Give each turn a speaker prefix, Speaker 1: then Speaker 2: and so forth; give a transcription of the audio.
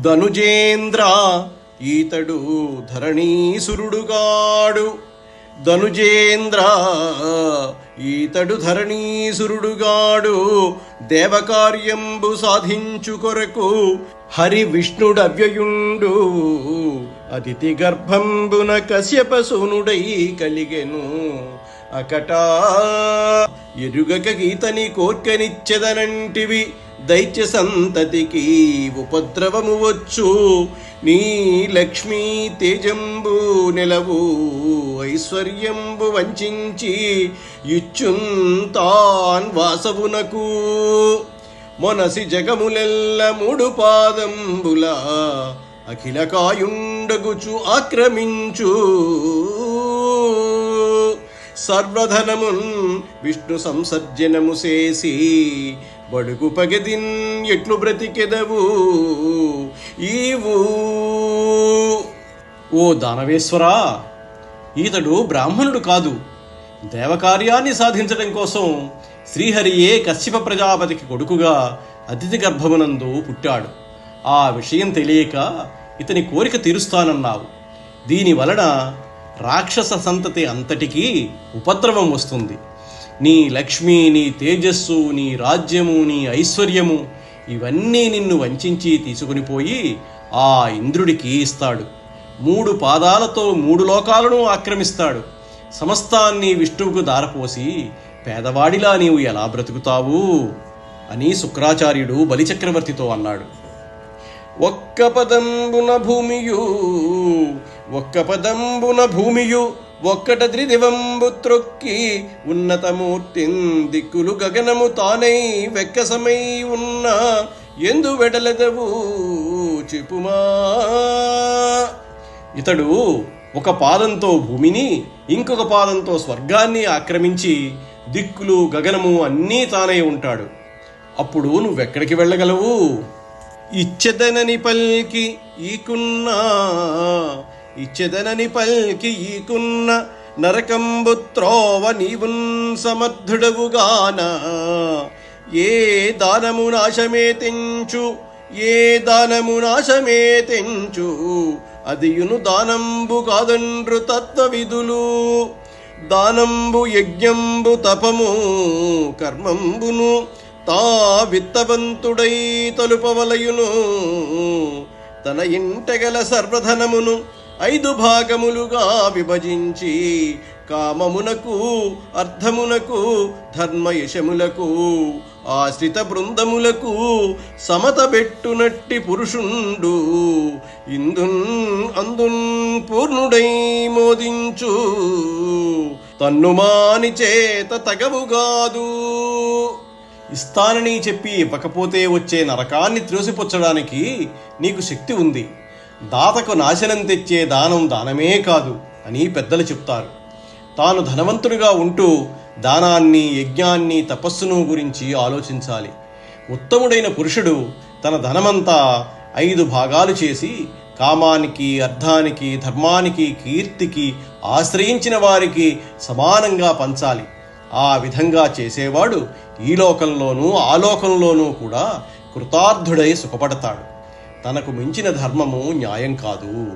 Speaker 1: ధనుజేంద్ర ఈతడు ధరణీసురుడుగాడు. ధనుజేంద్ర ఈతడు ధరణీసురుడుగాడు. దేవకార్యంబు సాధించు కొరకు హరి విష్ణుడవ్యయుండు అతిథి గర్భంబున కశ్యపసునుడై కలిగెను అకటా ఎరుగక గీతని కోర్కనిచ్చెదనంటివి దైత్య సంతతికి ఉపద్రవము వచ్చు నీ లక్ష్మీ తేజంబు నెలవు ఐశ్వర్యంబు వంచించి ఇచ్చుంతాన్ వాసవునకు. మొనసి జగములెల్ల మూడు పాదంబుల అఖిలకాయుండగుచు ఆక్రమించు. సర్వధనమున్ విష్ణు సంసర్జనము చేసి బడుగు పగదిన్ ఎట్లు బ్రతికెదవు? ఈవు. ఓ దానవేశ్వరా ఈతడు బ్రాహ్మణుడు కాదు. దేవకార్యాన్ని సాధించడం కోసం శ్రీహరియే కశ్యప ప్రజాపతికి కొడుకుగా అతిథి గర్భమునందు పుట్టాడు. ఆ విషయం తెలియక ఇతని కోరిక తీరుస్తానన్నావు. దీని వలన రాక్షస సంతతి అంతటికీ ఉపద్రవం వస్తుంది. నీ లక్ష్మి నీ తేజస్సు నీ రాజ్యము నీ ఐశ్వర్యము ఇవన్నీ నిన్ను వంచించి తీసుకుని పోయి ఆ ఇంద్రుడికి ఇస్తాడు. మూడు పాదాలతో మూడు లోకాలను ఆక్రమిస్తాడు. సమస్తాన్ని విష్ణువుకు దారపోసి పేదవాడిలా నీవు ఎలా బ్రతుకుతావు? అని శుక్రాచార్యుడు బలిచక్రవర్తితో అన్నాడు. ఒక్క పదంబున భూమియు ఒక్క పదంబున భూమియు ఒక్కట త్రిదివంబు త్రొక్కి ఉన్నతమూర్తిన్ దిక్కులు గగనము తానై వెక్కసమై ఉన్న ఎందు వెడలెదవు చెప్పుమా. ఇతడు ఒక పాదంతో భూమిని ఇంకొక పాదంతో స్వర్గాన్ని ఆక్రమించి దిక్కులు గగనము అన్నీ తానై ఉంటాడు. అప్పుడు నువ్వెక్కడికి వెళ్ళగలవు? ఇచ్చదనని పల్కి ఈకున్నా ఇచ్చదనని పల్కి ఈకున్న నరకంబుత్రోవ నీవున్ సమర్థుడవుగాన ఏ దానము నాశమే తెంచు ఏ దానము నాశమే తెంచు అదియును దానంబు కాదండ్రు తత్వవిధులు దానంబు యజ్ఞంబు తపము కర్మంబును తా విత్తవంతుడై తలుపవలయును. తన ఇంటగల సర్వధనమును ఐదు భాగములుగా విభజించి కామమునకు అర్థమునకు ధర్మయశములకు ఆశ్రిత బృందములకు సమతబెట్టునట్టి పురుషుండు. ఇందున్ అందున్ పూర్ణుడై మోదించు. తన్నుమాని చేత తగవుగాదు. ఇస్తానని చెప్పి ఇవ్వకపోతే వచ్చే నరకాన్ని త్రోసిపుచ్చడానికి నీకు శక్తి ఉంది. దాతకు నాశనం తెచ్చే దానం దానమే కాదు అని పెద్దలు చెప్తారు. తాను ధనవంతుడిగా ఉంటూ దానాన్ని యజ్ఞాన్ని తపస్సును గురించి ఆలోచించాలి. ఉత్తముడైన పురుషుడు తన ధనమంతా ఐదు భాగాలు చేసి కామానికి అర్థానికి ధర్మానికి కీర్తికి ఆశ్రయించిన వారికి సమానంగా పంచాలి. ఆ విధంగా చేసేవాడు ఈ లోకంలోనూ ఆ లోకంలోనూ కూడా కృతార్థుడై సుఖపడతాడు. తనకు మించిన ధర్మము న్యాయం కాదు.